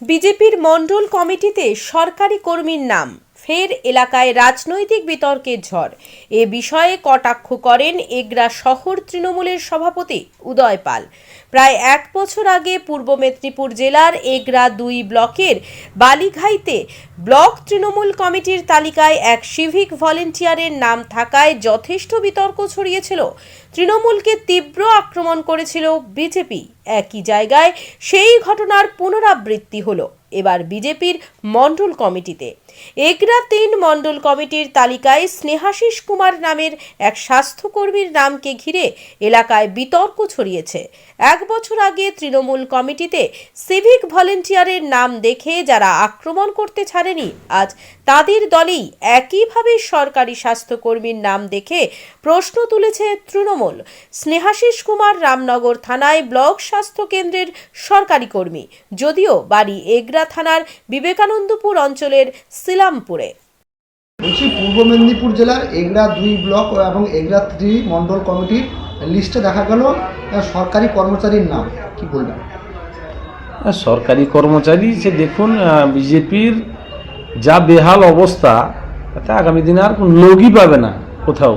বিজেপির মণ্ডল কমিটিতে সরকারি কর্মীর নাম। ফের এলাকায় রাজনৈতিক বিতর্কের ঝড়। এ বিষয়ে কটাক্ষ করেন এগরা শহর তৃণমূলের সভাপতি উদয় পাল। প্রায় এক বছর আগে পূর্ব মেদিনীপুর জেলার এগরা দুই ব্লকের বালিঘাইতে ব্লক তৃণমূল কমিটির তালিকায় এক সিভিক ভলেন্টিয়ারের নাম থাকায় যথেষ্ট বিতর্ক ছড়িয়েছিল। তৃণমূলকে তীব্র আক্রমণ করেছিল বিজেপি। একই জায়গায় সেই ঘটনার পুনরাবৃত্তি হলো। এবার বিজেপির মণ্ডল কমিটিতে। এগরা তিন মণ্ডল কমিটির তালিকায় স্নেহাশিস কুমার নামের এক স্বাস্থ্যকর্মীর নামকে ঘিরে এলাকায় বিতর্ক ছড়িয়েছে। এক বছর আগে তৃণমূল কমিটিতে সিভিক ভলেন্টিয়ারের নাম দেখে যারা আক্রমণ করতে ছাড়েনি, আজ তাদের দলেই একইভাবে সরকারি স্বাস্থ্যকর্মীর নাম দেখে প্রশ্ন তুলেছে তৃণমূল। স্নেহাশিস কুমার রামনগর থানায় ব্লক স্বাস্থ্য কেন্দ্রের সরকারি কর্মী, যদিও বাড়ি এগরা থানার বিবেকানন্দপুর অঞ্চলের সিলামপুরে। বলছি পূর্ব মেদিনীপুর জেলার এগরা দুই ব্লক এবং এগরা থ্রি মণ্ডল কমিটির লিস্টে দেখা গেল সরকারি কর্মচারীর নাম। কি বলবেন? সরকারি কর্মচারী সে দেখুন বিজেপির যা বেহাল অবস্থা তাতে আগামী দিনে আর কোনো লোকই পাবে না কোথাও।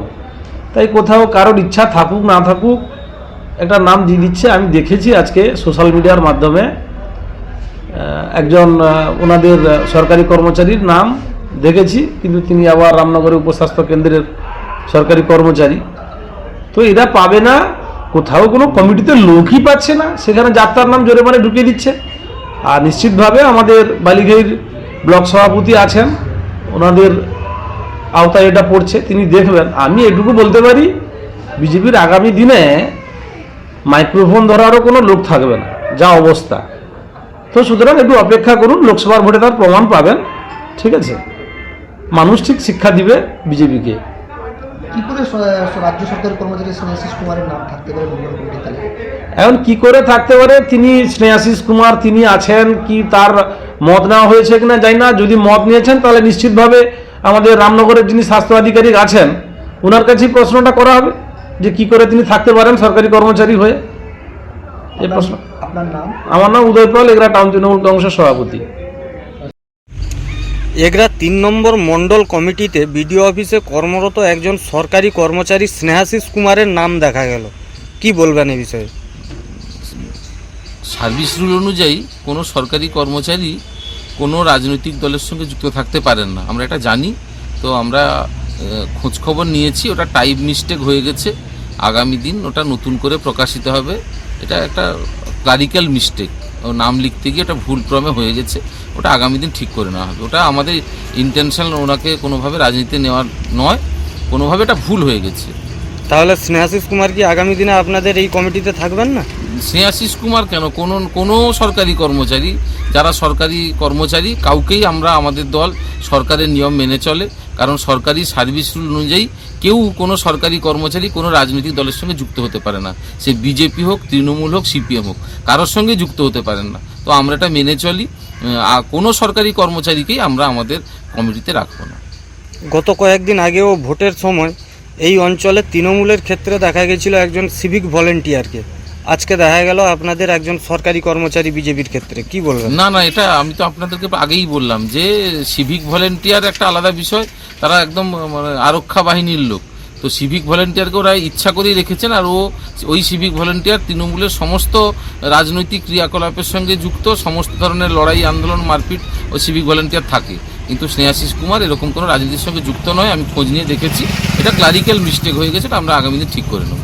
তাই কোথাও কারোর ইচ্ছা থাকুক না থাকুক একটা নাম দিয়ে দিচ্ছে। আমি দেখেছি আজকে সোশ্যাল মিডিয়ার মাধ্যমে। একজন ওনাদের সরকারি কর্মচারীর নাম দেখেছি, কিন্তু তিনি আবার রামনগরের উপস্বাস্থ্য কেন্দ্রের সরকারি কর্মচারী। তো এরা পাবে না, কোথাও কোনো কমিটিতে লোকই পাচ্ছে না, সেখানে যাত্রার নাম জোরে মানে ঢুকিয়ে দিচ্ছে। আর নিশ্চিতভাবে আমাদের বালিঘাইর ব্লক সভাপতি আছেন, ওনাদের আওতায় এটা পড়ছে, তিনি দেখবেন। আমি এটুকু বলতে পারি, বিজেপির আগামী দিনে মাইক্রোফোন ধরারও কোনো লোক থাকবে না, যা অবস্থা। তো সুতরাং একটু অপেক্ষা করুন লোকসভার ভোটে তার প্রমাণ পাবেন। ঠিক আছে? মানুষ ঠিক শিক্ষা দিবে বিজেপিকে। কি করে রাজ্য সরকারি কর্মচারী স্নেহাশিস কুমারের নাম থাকতে পারে মণ্ডল কমিটির তালিকায়? এখন কি করে থাকতে পারে? তিনি স্নেহাশিস কুমার তিনি আছেন কি তার মত নেওয়া হয়েছে কিনা জানি না। যদি মত নিয়েছেন তাহলে নিশ্চিতভাবে আমাদের রামনগরের যিনি স্বাস্থ্য আধিকারিক আছেন ওনার কাছেই প্রশ্নটা করা হবে যে কি করে তিনি থাকতে পারেন সরকারি কর্মচারী হয়ে। এই প্রশ্ন। আপনার- আপনার নাম? আমার নাম উদয় পাল এগরা টাউন তৃণমূল কংগ্রেসের সভাপতি। এগরা তিন নম্বর মণ্ডল কমিটিতে বিডিও অফিসে কর্মরত একজন সরকারি কর্মচারী স্নেহাশিস কুমারের নাম দেখা গেল। কি বলবেন এই বিষয়ে? সার্ভিস রুল অনুযায়ী কোনো সরকারি কর্মচারী কোনো রাজনৈতিক দলের সঙ্গে যুক্ত থাকতে পারেন না। আমরা এটা জানি। তো আমরা খোঁজ খবর নিয়েছি। ওটা টাইপ মিস্টেক হয়ে গেছে। আগামী দিন ওটা নতুন করে প্রকাশিত হবে। এটা একটা ক্লারিক্যাল মিস্টেক ও নাম লিখতে গিয়ে ওটা ভুল ক্রমে হয়ে গেছে। ওটা আগামী দিন ঠিক করে নেওয়া হবে। ওটা আমাদের ইন্টেনশন ওনাকে কোনোভাবে রাজনীতি নেওয়ার নয় কোনোভাবে এটা ভুল হয়ে গেছে। তাহলে স্নেহাশিস কুমার কি আগামী দিনে আপনাদের এই কমিটিতে থাকবেন না? স্নেহাশিস কুমার কেন? কোনো কোনো সরকারি কর্মচারী যারা সরকারি কর্মচারী, কাউকেই আমরা আমাদের দল সরকারের নিয়ম মেনে চলে। কারণ সরকারি সার্ভিস রুল অনুযায়ী কেউ কোনো সরকারি কর্মচারী কোনো রাজনৈতিক দলের সঙ্গে যুক্ত হতে পারে না। সে বিজেপি হোক, তৃণমূল হোক, সিপিএম হোক, কারোর সঙ্গে যুক্ত হতে পারেন না। তো আমরা এটা মেনে চলি। আর কোনো সরকারি কর্মচারীকেই আমরা আমাদের কমিটিতে রাখব না। গত কয়েকদিন আগেও ভোটের সময় এই অঞ্চলে তৃণমূলের ক্ষেত্রে দেখা গেছিল একজন সিভিক ভলেন্টিয়ারকে আজকে দেখা গেল আপনাদের একজন সরকারি কর্মচারী বিজেপির ক্ষেত্রে। কি বলবেন? না না, এটা আমি তো আপনাদেরকে আগেই বললাম যে সিভিক ভলেন্টিয়ার একটা আলাদা বিষয়, তারা একদম মানে আরক্ষা বাহিনীর লোক। তো সিভিক ভলেন্টিয়ারকে ওরা ইচ্ছা করেই রেখেছেন, আর ও ওই সিভিক ভলেন্টিয়ার তৃণমূলের সমস্ত রাজনৈতিক ক্রিয়াকলাপের সঙ্গে যুক্ত, সমস্ত ধরনের লড়াই, আন্দোলন, মারপিট, ও সিভিক ভলেন্টিয়ার থাকে। কিন্তু স্নেহাশিস কুমার এরকম কোনো রাজনীতির সঙ্গে যুক্ত নয়, আমি খোঁজ নিয়ে দেখেছি। এটা ক্লারিক্যাল মিস্টেক হয়ে গেছে, এটা আমরা আগামী দিন ঠিক করে নেব।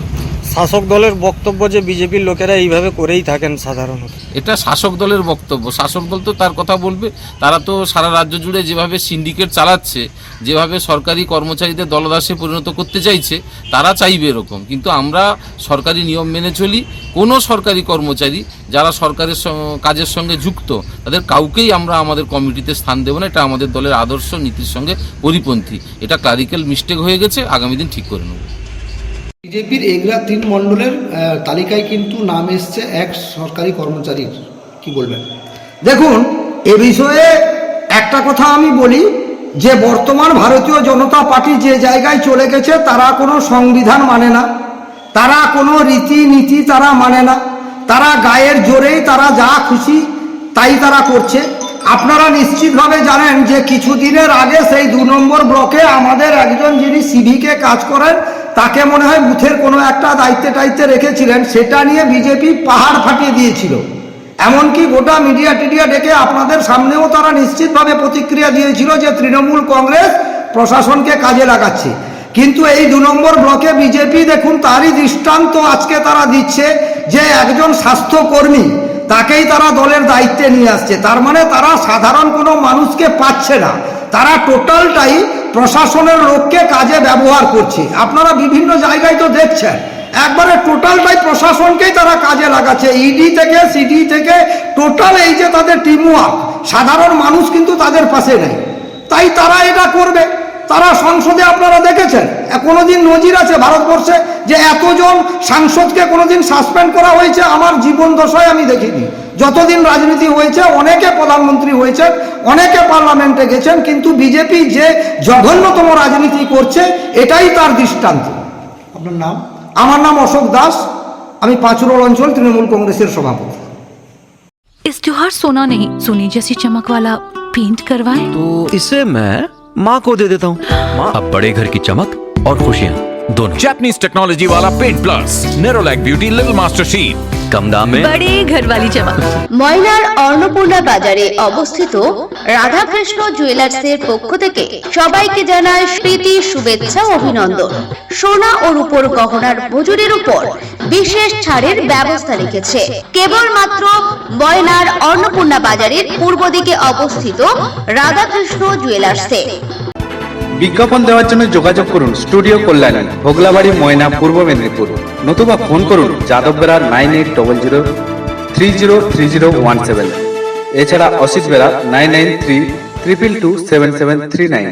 শাসক দলের বক্তব্য যে বিজেপির লোকেরা এইভাবে করেই থাকেন সাধারণত। এটা শাসক দলের বক্তব্য। শাসক দল তো তার কথা বলবে। তারা তো সারা রাজ্য জুড়ে যেভাবে সিন্ডিকেট চালাচ্ছে, যেভাবে সরকারি কর্মচারীদের দলদাসে পরিণত করতে চাইছে, তারা চাইবে এরকম। কিন্তু আমরা সরকারি নিয়ম মেনে চলি। কোনো সরকারি কর্মচারী যারা সরকারের কাজের সঙ্গে যুক্ত, তাদের কাউকেই আমরা আমাদের কমিটিতে স্থান দেবো না। এটা আমাদের দলের আদর্শ নীতির সঙ্গে পরিপন্থী। এটা ক্লারিক্যাল মিস্টেক হয়ে গেছে। আগামী দিন ঠিক করে নেব। বিজেপির এগরা তিন মণ্ডলের তালিকায় কিন্তু নাম এসছে এক সরকারি কর্মচারীর। কি বলবেন? দেখুন, এ বিষয়ে একটা কথা আমি বলি, যে বর্তমান ভারতীয় জনতা পার্টি যে জায়গায় চলে গেছে, তারা কোনো সংবিধান মানে না। তারা কোনো রীতিনীতি তারা মানে না। তারা গায়ের জোরেই তারা যা খুশি তাই তারা করছে। আপনারা নিশ্চিতভাবে জানেন যে কিছুদিনের আগে সেই দু নম্বর ব্লকে আমাদের একজন যিনি সিভিকে কাজ করেন তাকে মনে হয় বুথের কোনো একটা দায়িত্বে টাইত্বে রেখেছিলেন, সেটা নিয়ে বিজেপি পাহাড় ফাটিয়ে দিয়েছিল। এমনকি গোটা মিডিয়া টিডিয়া ডেকে আপনাদের সামনেও তারা নিশ্চিতভাবে প্রতিক্রিয়া দিয়েছিল যে তৃণমূল কংগ্রেস প্রশাসনকে কাজে লাগাচ্ছে। কিন্তু এই দু নম্বর ব্লকে বিজেপি, দেখুন, তারই দৃষ্টান্ত আজকে তারা দিচ্ছে যে একজন স্বাস্থ্যকর্মী, তাকেই তারা দলের দায়িত্বে নিয়ে আসছে। তার মানে তারা সাধারণ কোনো মানুষকে পাচ্ছে না। তারা টোটালটাই প্রশাসনের লোককে কাজে ব্যবহার করছে। আপনারা বিভিন্ন জায়গায় তো দেখছেন। একবারে টোটালটাই প্রশাসনকেই তারা কাজে লাগাচ্ছে। ইডি থেকে সিডি থেকে টোটাল এই যে তাদের টিমওয়ার্ক সাধারণ মানুষ কিন্তু তাদের পাশে নেই। তাই তারা এটা করবে। তারা সংসদে আপনারা দেখেছেন এ কোনোদিন নজির আছে ভারতবর্ষে যে এতজন সাংসদকে কোনোদিন সাসপেন্ড করা হয়েছে আমার জীবন দশায় আমি দেখিনি যতদিন রাজনীতি হয়েছে অনেকে প্রধানমন্ত্রী হয়েছেন অনেকে পার্লামেন্টে গেছেন কিন্তু বিজেপি যে জঘন্যতম রাজনীতি করছে এটাই তার দৃষ্টান্ত আপনার নাম আমার নাম অশোক দাস আমি পাঁচুরোল অঞ্চল তৃণমূল কংগ্রেসের সভাপতি इस त्योहार सोना नहीं सोने जैसी चमक वाला पेंट करवाएं तो इसे मैं माँ को दे देता हूँ माँ अब बड़े घर की चमक और खुशियाँ दोनों Japanese technology वाला Paint Plus Nerolac Beauty Little Master Sheet कम दाम में बड़े घर वाली चमक ময়নার অন্নপূর্ণা বাজারে অবস্থিত রাধাকৃষ্ণ জুয়েলার্সের পক্ষ থেকে সবাইকে জানায় প্রীতি শুভেচ্ছা ও অভিনন্দন সোনা ও রূপোর গহনার মজুরির উপর বিশেষ ছাড়ের ব্যবস্থা রেখেছে কেবলমাত্র ময়নার অন্নপূর্ণা বাজারের পূর্ব দিকে অবস্থিত রাধাকৃষ্ণ জুয়েলার্সে বিজ্ঞাপন দেওয়ার জন্য যোগাযোগ করুন স্টুডিও কল্যাণী, ভোগলাবাড়ি, ময়না, পূর্ব মেদিনীপুর। নতুবা ফোন করুন Yadav Bera nine eight double zero three zero three zero one seven. এছাড়া Asit Bera nine nine three triple two seven seven three nine.